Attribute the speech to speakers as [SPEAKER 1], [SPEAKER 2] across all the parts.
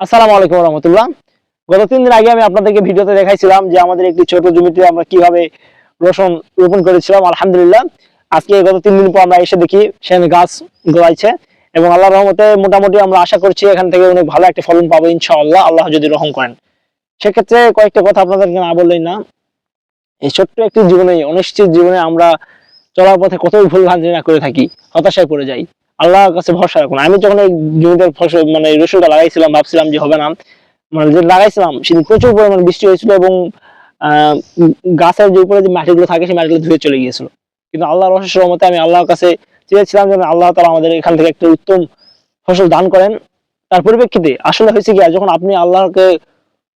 [SPEAKER 1] আসসালামু আলাইকুম রহমতুল্লাহ। গত তিন দিন আগে আমি আপনাদেরকে ভিডিওতে দেখাইছিলাম যে আমাদের একটি ছোট জমিতে আমরা কীভাবে রসুন রোপণ করেছিলাম, আলহামদুলিল্লাহ। আজকে গত তিন দিন পর আমরা এসে দেখি সেখানে গাছ গলাইছে এবং আল্লাহ রহমতে মোটামুটি আমরা আশা করছি এখান থেকে অনেক ভালো একটা ফলন পাবো, ইনশাআল্লাহ। আল্লাহ যদি রহম করেন। সেক্ষেত্রে কয়েকটা কথা আপনাদেরকে না বললেই না। এই ছোট্ট একটি জীবনে, অনিশ্চিত জীবনে আমরা চলার পথে কতই ভুল ভ্রান্তি না করে থাকি, হতাশায় পড়ে যাই। আল্লাহর কাছে ভরসা রাখুন আমি যখন এই জমিতে ফসল মানে রসুনটা লাগাইছিলাম, ভাবছিলাম যে হবে না। মানে যে লাগাইছিলাম, সেদিন প্রচুর পরিমাণে বৃষ্টি হয়েছিল এবং গাছের যে উপরে যে মাটিগুলো থাকে, সেই মাটিগুলো ধুয়ে চলে গিয়েছিল। কিন্তু আল্লাহর অশেষ রহমতে আমি আল্লাহর কাছে চেয়েছিলাম যে আল্লাহ তালা আমাদের এখান থেকে একটা উত্তম ফসল দান করেন। তার পরিপ্রেক্ষিতে আসলে হয়েছে কি যখন আপনি আল্লাহকে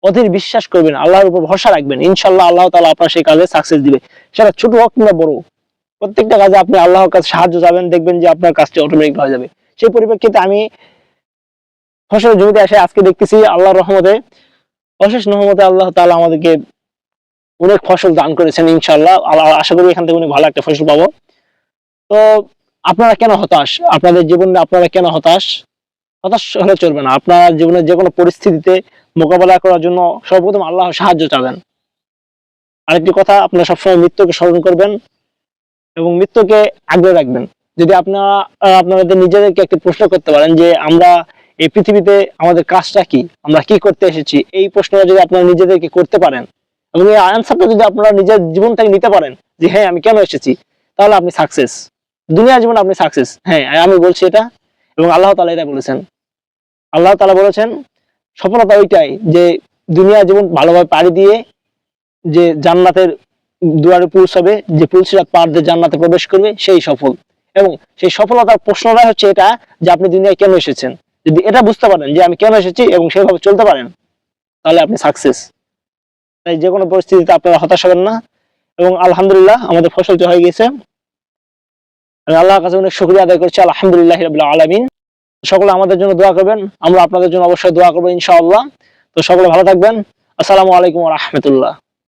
[SPEAKER 1] অধীর বিশ্বাস করবেন, আল্লাহর উপর ভরসা রাখবেন ইনশাল্লাহ আল্লাহ তালা আপনার সেই কাজে সাকসেস দিবে। সেটা ছোট হোক কিংবা বড় প্রত্যেকটা কাজে আপনি আল্লাহর কাছে সাহায্য চাবেন, দেখবেন যে আপনার কাজটি অটোমেটিক হয়ে যাবে। সেই পরিপ্রেক্ষিতে আমি ফসল জমিতে এসে আজকে দেখতেছি আল্লাহর রহমতে, অশেষ রহমতে আল্লাহ তাআলা আমাদেরকে অনেক ফসল দান করেছেন ইনশাআল্লাহ। আল্লাহ, আশা করি এখান থেকে অনেক ভালো একটা ফসল পাবো। তো আপনারা কেন হতাশ? আপনাদের জীবনে আপনারা কেন হতাশ? হতাশ হলে চলবে না। আপনার জীবনের যে কোনো পরিস্থিতিতে মোকাবেলা করার জন্য সর্বপ্রথম আল্লাহ সাহায্য চাবেন। আরেকটি কথা, আপনারা সবসময় মৃত্যুকে স্মরণ করবেন। এবং মৃত্যুকে আগ্রহ রাখবেন। যদি আপনারা আপনাদের নিজেদেরকে একটি প্রশ্ন করতে পারেন যে, আমরা এই পৃথিবীতে আমাদের কাজটা কি? আমরা কি করতে এসেছি? এই প্রশ্নটা যদি আপনারা নিজেদেরকে করতে পারেন এবং এই আনসারটা যদি আপনারা নিজের জীবন থেকে নিতে পারেন যে হ্যাঁ আমি কেন এসেছি? তাহলে আপনি সাকসেস দুনিয়া জীবনে আপনি সাকসেস হ্যাঁ আমি বলছি এটা এবং আল্লাহ তালা এটা বলেছেন। আল্লাহ তালা বলেছেন, সফলতা ওইটাই যে, দুনিয়া জীবন ভালোভাবে পাড়ি দিয়ে যে, জান্নাতের দুয়ারে পৌঁছাবে, যে পুলসিরাত দিয়ে জান্নাতে প্রবেশ করবে, সেই সফল। এবং সেই সফলতার প্রশ্নটা হচ্ছে এটা যে আপনি দুনিয়ায় কেন এসেছেন? যদি এটা বুঝতে পারেন যে আমি কেন এসেছি এবং সেভাবে চলতে পারেন, তাহলে আপনি সাকসেস তাই যে কোনো পরিস্থিতিতে আপনারা হতাশ হবেন না। এবং আলহামদুলিল্লাহ আমাদের ফসলটি হয়ে গেছে। আমি আল্লাহর কাছে অনেক শুক্রিয়া আদায় করছি, আলহামদুলিল্লাহ রাবিল আলমিন। সকলে আমাদের জন্য দোয়া করবেন, আমরা আপনাদের জন্য অবশ্যই দোয়া করব ইনশাআল্লাহ। তো সকলে ভালো থাকবেন। আসসালামু আলাইকুম রহমতুল্লাহ।